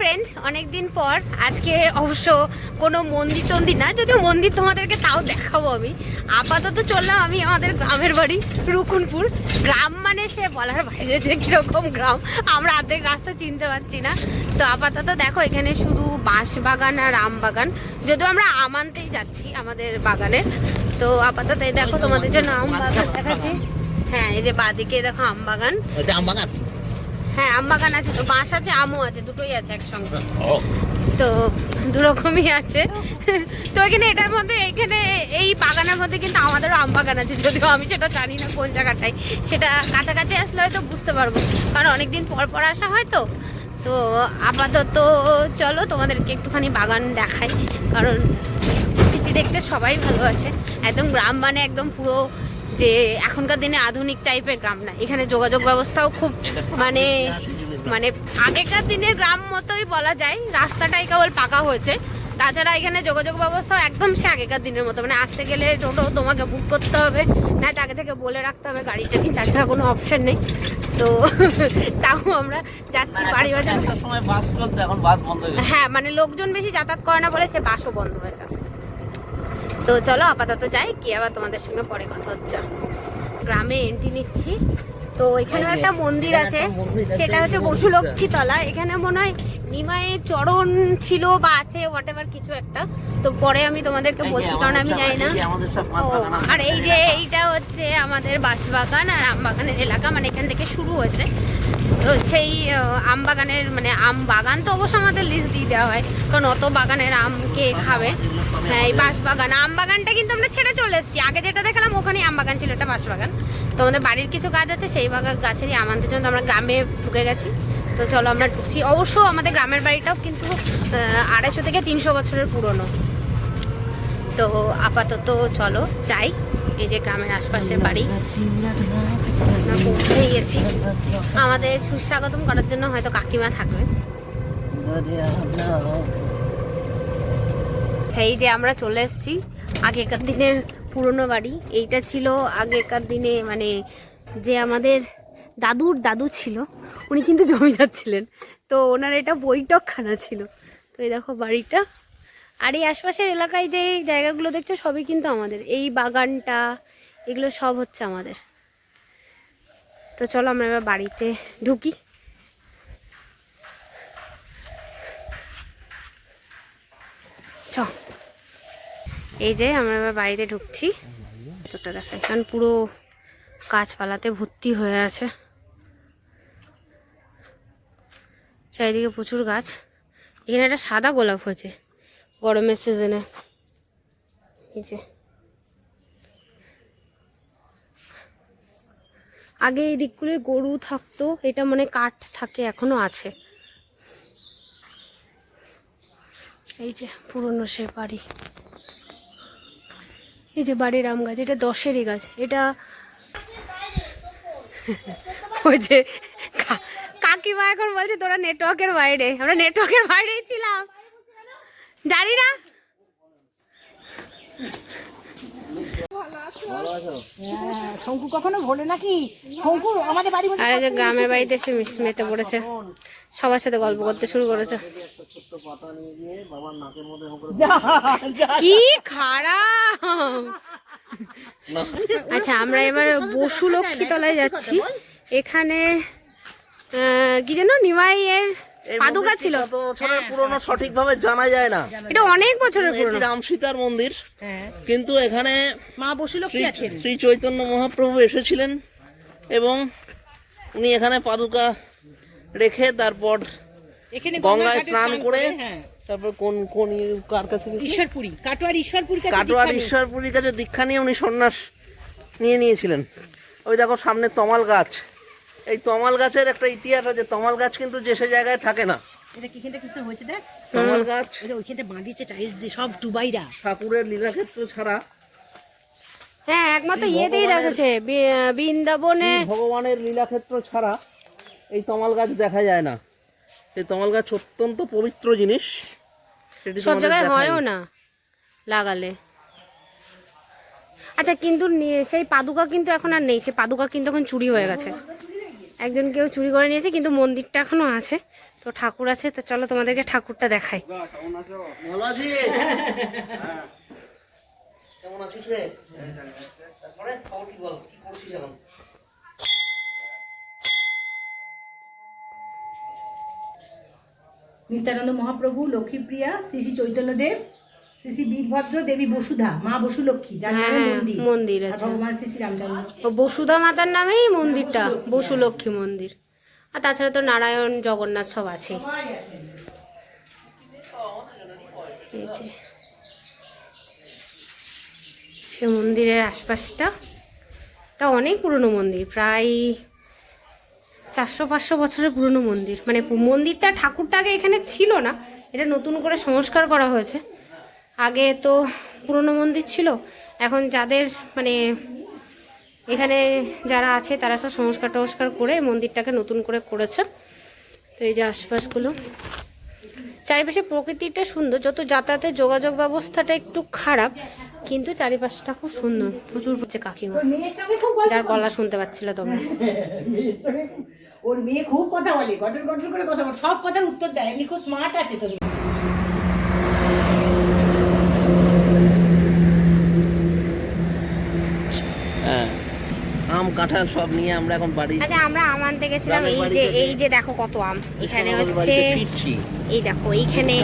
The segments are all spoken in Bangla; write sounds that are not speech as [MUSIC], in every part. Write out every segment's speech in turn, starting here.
ফ্রেন্ডস অনেকদিন পর আজকে অবশ্য কোনো মন্দির টন্দির না যদিও মন্দির তোমাদেরকে তাও দেখাবো আমি। আপাতত চললাম আমি আমাদের গ্রামের বাড়ি রুকুনপুর। গ্রাম মানে সে বলার বাইরে যে কীরকম গ্রাম আমরা অর্ধেক রাস্তা চিনতে পারছি না। তো আপাতত দেখো এখানে শুধু বাঁশ বাগান আর আম বাগান। যদিও আমরা আম আনতেই যাচ্ছি আমাদের বাগানে। তো আপাতত এই দেখো তোমাদের জন্য আম বাগান দেখাচ্ছি। হ্যাঁ এই যে বাদিকে দেখো আম বাগান। আম বাগান? হ্যাঁ আম বাগান আছে তো বাঁশ আছে আমও আছে দুটোই আছে একসঙ্গে। তো দুরকমই আছে। তো এখানে এটার মধ্যে এখানে এই বাগানের মধ্যে কিন্তু আমাদেরও আম বাগান আছে যদিও আমি সেটা জানি না কোন জায়গাটায়। সেটা কাছাকাছি আসলে হয়তো বুঝতে পারব কারণ অনেকদিন পর পর আসা হয় তো। তো আপাতত চলো তোমাদেরকে একটুখানি বাগান দেখাই কারণ প্রকৃতি দেখতে সবাই ভালোবাসে। একদম গ্রাম মানে একদম পুরো যে এখনকার দিনে আধুনিক টাইপের গ্রাম না এখানে যোগাযোগ ব্যবস্থাও খুব মানে মানে আগেকার দিনের গ্রাম মতোই বলা যায়। রাস্তাটাই কেবল পাকা হয়েছে। তাছাড়া এখানে যোগাযোগ ব্যবস্থাও একদম সে আগেকার দিনের মতো। মানে আসতে গেলে টোটো তোমাকে বুক করতে হবে না আগে থেকে বলে রাখতে হবে গাড়িটা নিয়ে তাছাড়া কোনো অপশন নেই। তো [LAUGHS] তাও আমরা যাচ্ছি বাড়ি বাজার। হয়ে হ্যাঁ মানে লোকজন বেশি যাতায়াত করে না বলে সে বাসও বন্ধ হয়ে গেছে। তো চলো আপাতত যাই কি আবার তোমাদের সঙ্গে পরে কথা হচ্ছে। গ্রামে এন্ট্রি নিচ্ছি। তো এখানে একটা মন্দির আছে, সেটা হচ্ছে বসুলক্ষ্মী তলা এখানে মনে হয় নিমায়ের চরণ ছিল বা আছে হোয়াট কিছু একটা। তো পরে আমি তোমাদেরকে বলছি কারণ আমি জানি না। ও আর এই যে এইটা হচ্ছে আমাদের বাঁশবাগান আর আমবাগানের এলাকা মানে এখান থেকে শুরু হয়েছে। তো সেই আম বাগানের মানে আম বাগান তো অবশ্য আমাদের লিস্ট দিয়ে দেওয়া হয় কারণ অত বাগানের আম কে খাবে? হ্যাঁ এই বাঁশ বাগান আম বাগানটা কিন্তু আমরা ছেড়ে চলে এসেছি। আগে যেটা দেখালাম, ওখানেই আম বাগান ছিল এটা বাঁশ বাগান তো আমাদের বাড়ির কিছু গাছ আছে, সেই বাগান গাছেরই আম আনতে জন্য আমরা গ্রামে ঢুকে গেছি। তো চলো, আমরা ঢুকছি। অবশ্য আমাদের গ্রামের বাড়িটাও কিন্তু আড়াইশো থেকে তিনশো বছরের পুরনো। তো আপাতত চলো, যাই। এই যে গ্রামের আশপাশের বাড়ি। পৌঁছে গেছি। আমাদের সুস্বাগতম করার জন্য হয়তো কাকিমা থাকবে। সেই যে আমরা চলে এসেছি আগেকার দিনের পুরনো বাড়ি। এইটা ছিল আগেকার দিনে মানে যে আমাদের দাদুর দাদু ছিল, উনি কিন্তু জমিদার ছিলেন। তো ওনার এটা বৈঠকখানা ছিল। তো এই দেখো বাড়িটা। আর এই আশপাশের এলাকায় যে জায়গাগুলো দেখছ, সবই কিন্তু আমাদের। এই বাগানটা, এগুলো সব হচ্ছে আমাদের। তো চলো আমরা এবার বাড়িতে ঢুকি। চ এই যে আমরা এবার বাড়িতে ঢুকছি। তোটা দেখা কারণ পুরো গাছপালাতে ভর্তি হয়ে আছে। চারিদিকে প্রচুর গাছ। এখানে একটা সাদা গোলাপ হয়েছে গরমের সিজনে এই যে। আগে এই দিকগুলো গরু থাকতো, এটা মানে কাঠ থাকে, এখনও আছে। এই যে পুরনো সে বাড়ি। এই যে বাড়ির আম গাছ এটা দশেরই গাছ। এটা [LAUGHS] ওই যে কাকিমা এখন বলছে তোরা নেটওয়ার্কের বাইরে। আমরা নেটওয়ার্কের বাইরেই ছিলাম। জানি না। শঙ্কু কখনো ভোলে নাকি? শঙ্কু আমাদের বাড়ি আর যে গ্রামের বাড়িতে এসে মেতে পড়েছে। সবার সাথে গল্প করতে শুরু করেছে। কি খারাপ! আচ্ছা আমরা এবার বসু লক্ষ্মী তলায় যাচ্ছি। এখানে কি যেন নিমাইয়ের পাদুকা ছিল। বছরের পুরনো সঠিকভাবে জানা যায় না। এটা অনেক বছরের পুরনো। রাম সীতার মন্দির। হ্যাঁ। কিন্তু এখানে মা বসুল শ্রী শ্রী চৈতন্য মহাপ্রভু এসেছিলেন এবং উনি এখানে পাদুকা রেখে তারপর এখানে গঙ্গায় স্নান করে হ্যাঁ। তারপর কোন কোন কার কাছে? ঈশ্বরপুরি কাটোয়ার ঈশ্বরপুরি কাটোয়ার ঈশ্বরপুরীর কাছে দীক্ষা নিয়ে উনি সন্ন্যাস নিয়ে নিয়েছিলেন। ওই দেখো সামনে তমাল গাছ। এই তমাল গাছের একটা ইতিহাস আছে। তমাল গাছ কিন্তু যে সে জায়গায় থাকে না। এটা কি কিছু হয়েছে দেখ? তমাল গাছ। এটা ওইখানটা বাঁধিয়েছে টাইলস দিয়ে সব ডুবাইরা। ঠাকুরের লীলাক্ষেত্র ছাড়া হ্যাঁ একমাত্র ইয়েতেই রেখেছে বি- বৃন্দাবনে ভগবানের লীলাক্ষেত্র ছাড়া এই তমাল গাছ দেখা যায় না। এই তমাল গাছ অত্যন্ত পবিত্র জিনিস। সেটি সব তোমাদের জায়গায় দেখাই। হয়ও না লাগালে। আচ্ছা কিন্তু সেই পাদুকা কিন্তু এখন আর নেই। সেই পাদুকা কিন্তু এখন চুরি হয়ে গেছে। একজন কেউ চুরি করে নিয়েছে কিন্তু মন্দিরটা এখনও আছে। তো ঠাকুর আছে তো চলো তোমাদেরকে ঠাকুরটা দেখাই। ভালো আছিস হ্যাঁ। কেমন আছিস রে তারপরে খবর কি বল কি করছিস এখন নিত্যানন্দ মহাপ্রভু লক্ষ্মীপ্রিয়া শ্রী শ্রী চৈতন্যদেব শ্রী শ্রী বীরভদ্র দেবী বসুধা মা বসু লক্ষ্মী যার হ্যাঁ, নামে হ্যাঁ, মন্দির মন্দির আছে। ভগবান শ্রী শ্রী রামচন্দ্র। বসুধা মাতার নামেই মন্দিরটা বসু লক্ষ্মী মন্দির। আর তাছাড়া তো নারায়ণ জগন্নাথ সব আছে। সে মন্দিরের আশপাশটা তা অনেক পুরনো মন্দির প্রায় চারশো পাঁচশো বছরের পুরনো মন্দির। মানে মন্দিরটা ঠাকুরটা আগে এখানে ছিল না, এটা নতুন করে সংস্কার করা হয়েছে। আগে তো পুরনো মন্দির ছিল, এখন যাদের মানে এখানে যারা আছে তারা সব সংস্কার টস্কার করে মন্দিরটাকে নতুন করে করেছে। তো এই যে আশপাশগুলো। চারিপাশে প্রকৃতিটা সুন্দর, যত যাতায়াতের যোগাযোগ ব্যবস্থাটা একটু খারাপ, কিন্তু চারিপাশটা খুব সুন্দর। প্রচুর হচ্ছে কাকিমা, যার গলা শুনতে পাচ্ছিল তোমরা। ওর মেয়ে খুব কথা বলে গটর গটর করে কথা বলে সব কথার উত্তর দেয়। এমনি খুব স্মার্ট আছে তোর। হ্যাঁ। আম কাঁঠাল সব নিয়ে আমরা এখন বাড়ি আচ্ছা আমরা আম আনতে গেছিলাম। এই যে এই যে দেখো কত আম। এখানে হচ্ছে এই দেখো এইখানে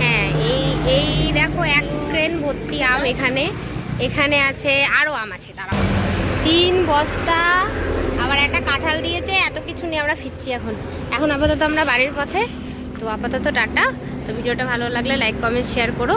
হ্যাঁ এই এই দেখো এক ট্রেন ভর্তি আম এখানে। এখানে আছে আরও আম আছে তারা তিন বস্তা আবার একটা কাঁঠাল দিয়েছে, এত কিছু নিয়ে আমরা ফিরছি এখন। এখন আপাতত আমরা বাড়ির পথে। তো আপাতত টাটা। তো ভিডিওটা ভালো লাগলে লাইক কমেন্ট শেয়ার করো।